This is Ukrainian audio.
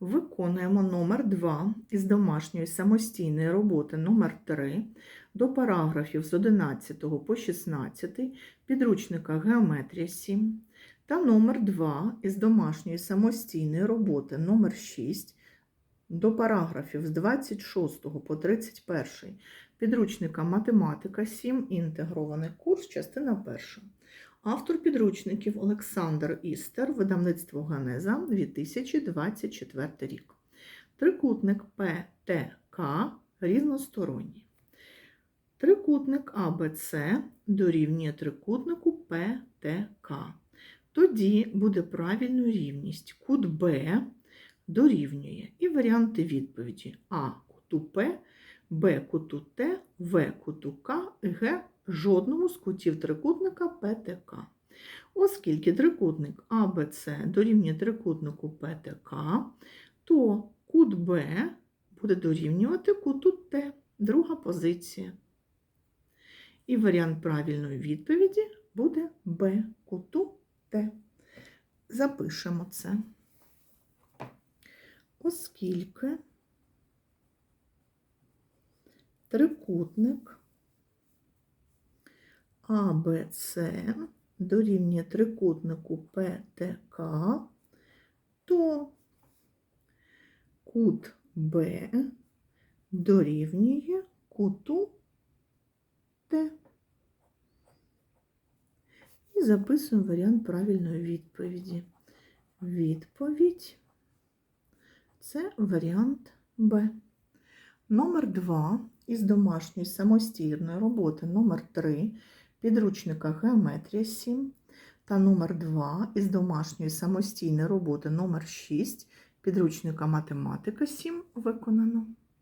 Виконуємо номер 2 із домашньої самостійної роботи номер 3 до параграфів з 11 по 16 підручника Геометрія 7 та номер 2 із домашньої самостійної роботи номер 6 до параграфів з 26 по 31 підручника Математика 7 інтегрований курс, частина 1. Автор підручників Олександр Істер, видавництво Ганеза, 2024 рік. Трикутник ПТК різносторонній. Трикутник АБЦ дорівнює трикутнику ПТК. Тоді буде правильною рівність. Кут Б дорівнює. І варіанти відповіді А куту П, Б куту Т, В куту К, Г жодному з кутів трикутника ПТК. Оскільки трикутник АБЦ дорівнює трикутнику ПТК, то кут Б буде дорівнювати куту Т, друга позиція. І варіант правильної відповіді буде Б куту Т. Запишемо це. Оскільки трикутник АБЦ дорівнює трикутнику ПТК, то кут Б дорівнює куту Т. І записуємо варіант правильної відповіді. Відповідь це варіант Б. Номер 2 із домашньої самостійної роботи номер 3 підручника Геометрія 7 та номер 2 із домашньої самостійної роботи номер 6 підручника Математика 7 виконано.